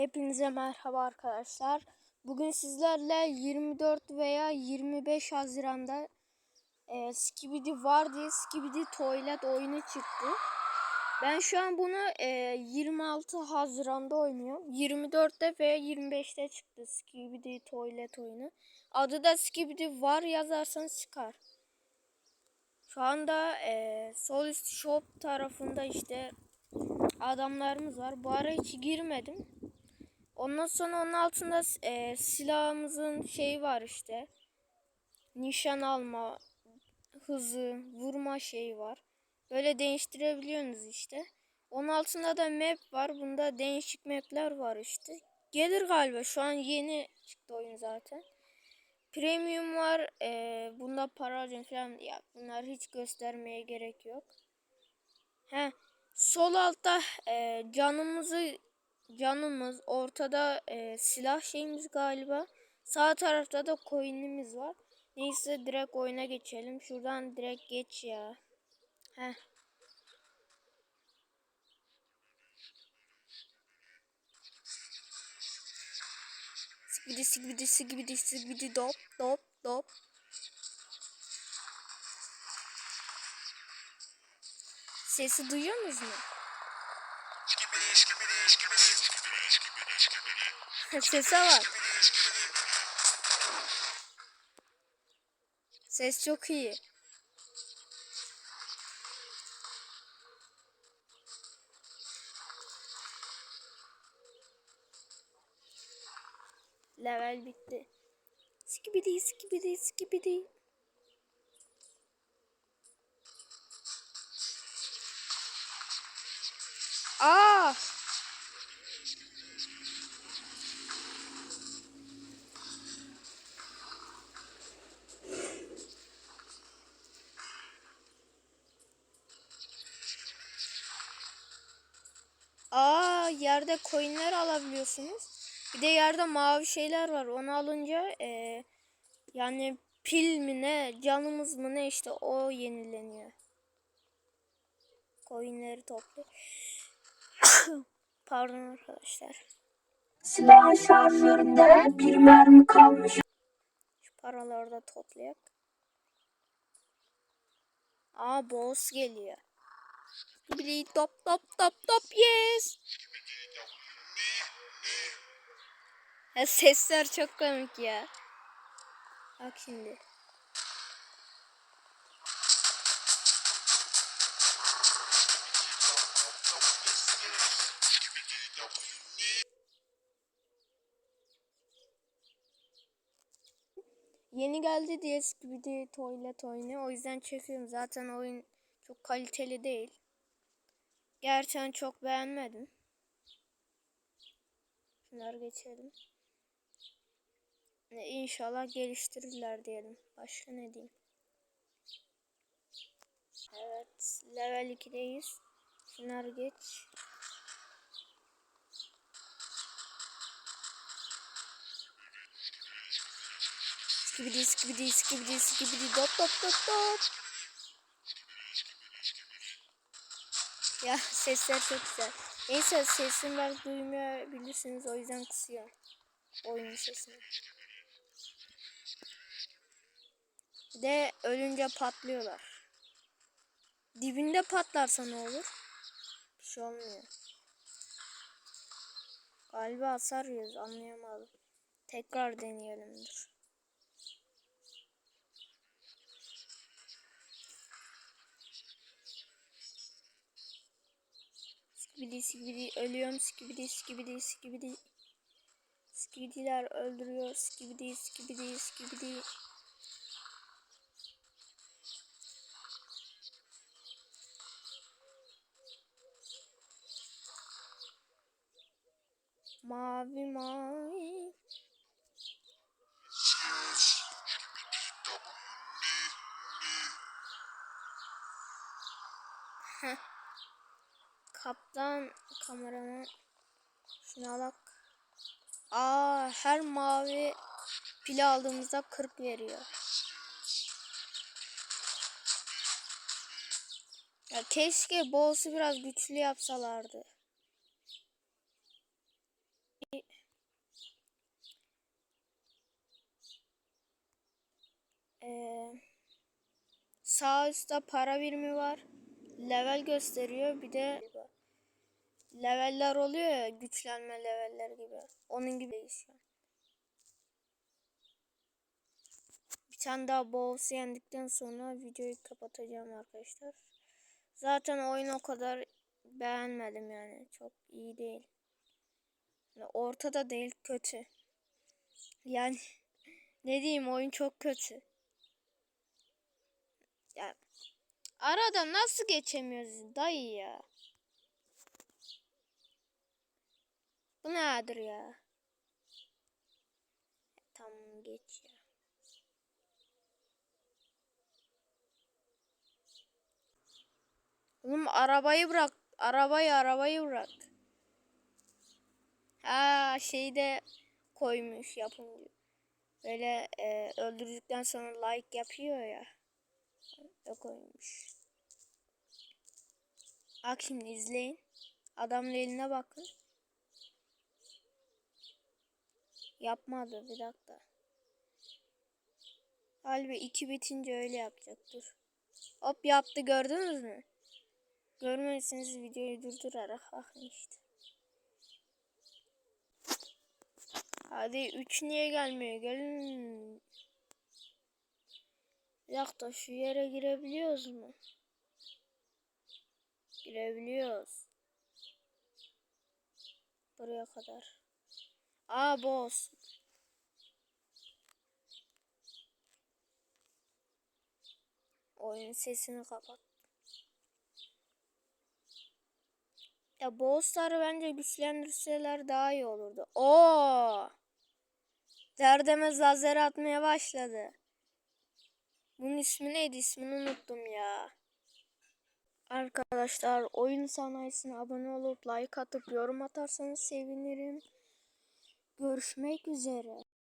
Hepinize merhaba arkadaşlar. Bugün sizlerle 24 veya 25 Haziran'da e, Skibidi var diye Skibidi Toilet oyunu çıktı. Ben şu an bunu e, 26 Haziran'da oynuyorum. 24'te ve 25'te çıktı Skibidi Toilet oyunu. Adı da Skibidi var yazarsanız çıkar. Şu anda e, sol üst shop tarafında işte adamlarımız var. Bu ara hiç girmedim. Ondan sonra onun altında e, silahımızın şeyi var işte. Nişan alma, hızı, vurma şeyi var. Böyle değiştirebiliyorsunuz işte. Onun altında da map var. Bunda değişik mapler var işte. Gelir galiba. Şu an yeni çıktı oyun zaten. Premium var. E, bunda para harcın falan. Ya bunlar hiç göstermeye gerek yok. He. Sol altta e, canımızı canımız ortada e, silah şeyimiz galiba. Sağ tarafta da coin'imiz var. Neyse direkt oyuna geçelim. Şuradan direkt geç ya. Heh. Sikbidi sikbidi sikbidi sikbidi dop dop dop. Sesi duyuyor musunuz? Sese bak. Ses çok iyi. Level bitti. Skibidi skibidi skibidi. Aa! Aa yerde coinler alabiliyorsunuz. Bir de yerde mavi şeyler var. Onu alınca eee, yani pil mi ne canımız mı ne işte o yenileniyor. Coinleri toplu. Pardon arkadaşlar. Silah şarjöründe bir mermi kalmış. Şu paraları da toplayak. Aa boss geliyor. Bili top top top top yes. Ya sesler çok komik ya. Bak şimdi. Yeni geldi diye Skibidi Toilet oyunu. O yüzden çekiyorum. Zaten oyun çok kaliteli değil. Gerçekten çok beğenmedim. Şunları geçelim. İnşallah geliştirirler diyelim. Başka ne diyeyim? Evet. Level 2'deyiz. Şunları geç. Skibidi skibidi skibidi skibidi dop dop dop dop. Ya sesler çok güzel. Neyse sesimi belki duymayabilirsiniz o yüzden kısıyorum. Oyunun sesini. De ölünce patlıyorlar. Dibinde patlarsa ne olur? Bir şey olmuyor. Galiba hasar yiyoruz anlayamadım. Tekrar deneyelim dur. Skibidi skibidi ölüyorum skibidi skibidi skibidi. Skibidiler öldürüyor skibidi skibidi skibidi. Mavi mavi. Heh kaptan kameramı şuna alak. Aa her mavi pili aldığımızda 40 veriyor. Ya keşke boss'u biraz güçlü yapsalardı. Ee, sağ üstte para birimi var. Level gösteriyor. Bir de leveller oluyor ya güçlenme leveller gibi. Onun gibi değişiyor. Bir tane daha boss yendikten sonra videoyu kapatacağım arkadaşlar. Zaten oyun o kadar beğenmedim yani. Çok iyi değil. Yani ortada değil kötü. Yani ne diyeyim oyun çok kötü. Ya arada nasıl geçemiyoruz dayı ya? Bu nedir ya? Tamam geç ya. Oğlum arabayı bırak. Arabayı arabayı bırak. Ha şeyde koymuş yapımcı. Böyle e, öldürdükten sonra like yapıyor ya. O koymuş. Bak şimdi izleyin. Adamın eline bakın. Yapmadı bir dakika. Galiba iki bitince öyle yapacaktır. Hop yaptı gördünüz mü? Görmediyseniz videoyu durdurarak bakın işte. Hadi 3 niye gelmiyor? Gelin. Bir dakika şu yere girebiliyoruz mu? Girebiliyoruz. Buraya kadar. Aa boss. Oyun sesini kapat. Ya bossları bence güçlendirseler daha iyi olurdu. Oo! Derdemez lazer atmaya başladı. Bunun ismi neydi? İsmini unuttum ya. Arkadaşlar oyun sanayisine abone olup like atıp yorum atarsanız sevinirim. Görüşmek üzere.